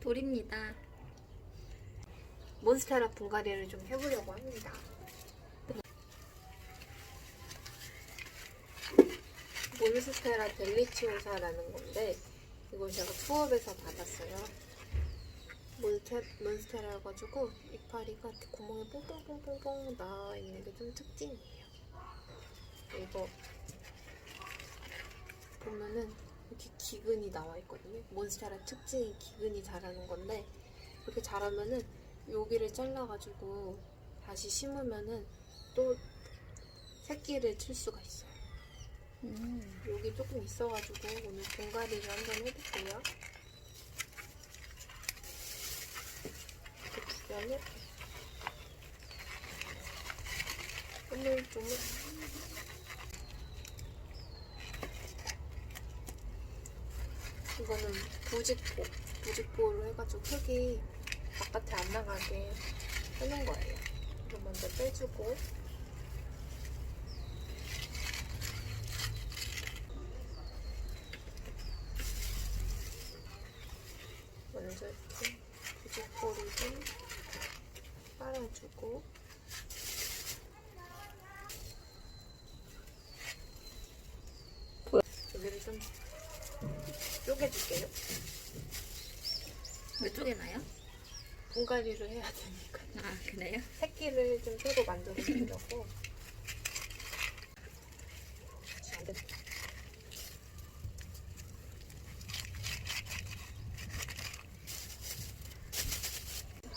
돌입니다. 몬스테라 분갈이를 좀 해보려고 합니다. 몬스테라 델리치오사라는 건데 이걸 제가 수업에서 받았어요. 몬스테, 몬스테라 가지고 이파리가 구멍에 뽕뽕뽕뽕뽕 나 있는 게 좀 특징이에요. 이거 보면은 이렇게 기근이 나와 있거든요. 몬스테라 특징이 기근이 자라는 건데 이렇게 자라면은 여기를 잘라가지고 다시 심으면은 또 새끼를 칠 수가 있어요. 음. 여기 조금 있어가지고 오늘 분갈이를 한번 해볼게요. 이렇게 주변을 오늘 좀 이거는 부직포, 부직포로 해가지고 흙이 바깥에 안 나가게 해놓은 거예요. 이거 먼저 빼주고 먼저 이렇게 부직포를 좀 빨아주고 여기를 좀 쪼개줄게요. 왜 쪼개나요? 분갈이를 해야 되니까 아 그래요? 새끼를 좀 새로 만들어 주려고 안 됐다.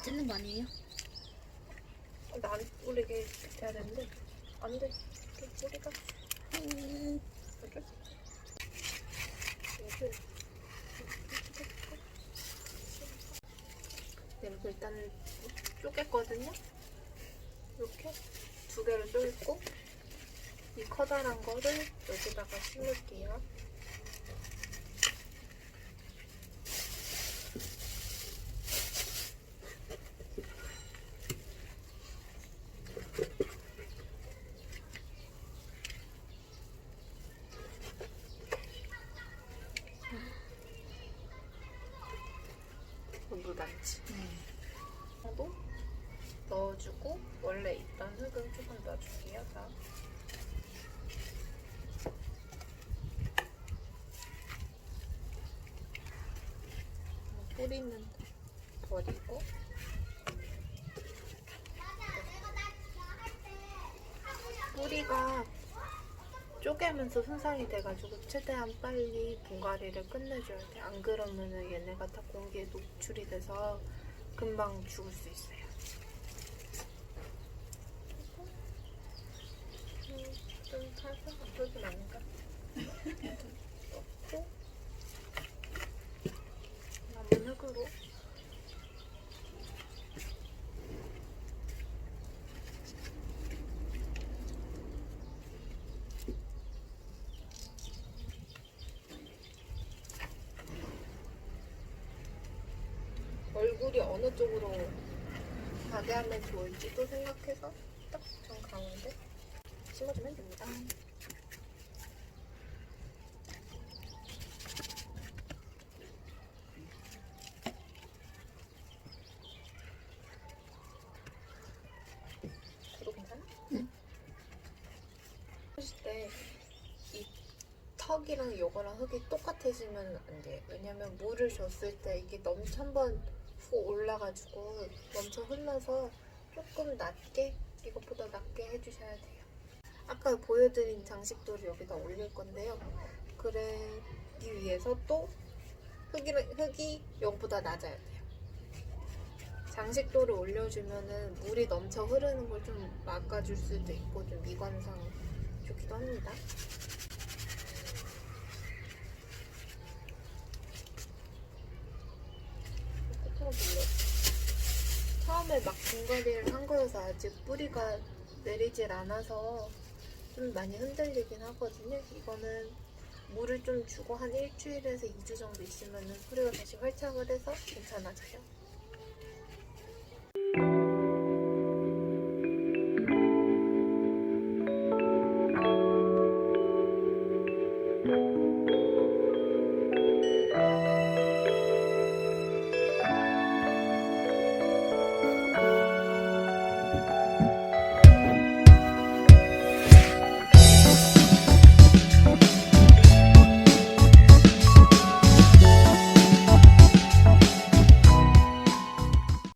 찢는 거 아니에요? 어, 나안 뿌리게 돼야 되는데 안 돼. 뿌리가 음. 어쩔 수 없어. 이렇게 일단은 쪼갰거든요. 이렇게 두 개를 쪼갰고 이 커다란 거를 여기다가 심을게요. 물 많지. 네. 하고 넣어주고 원래 있던 흙은 조금 넣어줄게요. 다. 뿌리는 버리고 뿌리가 쪼개면서 손상이 돼가지고 최대한 빨리 분갈이를 끝내줘야 돼. 안 그러면은 얘네가 다 공기에 노출이 돼서 금방 죽을 수 있어요. 음, 좀 살짝 앞으로 나니까 넣고 남은 흙으로 얼굴이 어느 쪽으로 가게 하면 좋을지도 생각해서 딱전 가운데 심어주면 됩니다. 그도 괜찮아? 응. 하실 때 이 턱이랑 요거랑 흙이 똑같아지면 안 돼. 왜냐면 물을 줬을 때 이게 넘쳐 한번 후 올라가지고 넘쳐 흘러서 조금 낮게 이것보다 낮게 해주셔야 돼요. 아까 보여드린 장식도를 여기다 올릴 건데요. 그러기 위해서 또 흙이, 흙이 여기보다 낮아야 돼요. 장식도를 올려주면은 물이 넘쳐 흐르는 걸 좀 막아줄 수도 있고 좀 미관상 좋기도 합니다. 처음에 막 중거리를 한 거여서 아직 뿌리가 내리질 않아서 좀 많이 흔들리긴 하거든요. 이거는 물을 좀 주고 한 일주일에서 2주 정도 있으면 뿌리가 다시 활착을 해서 괜찮아져요.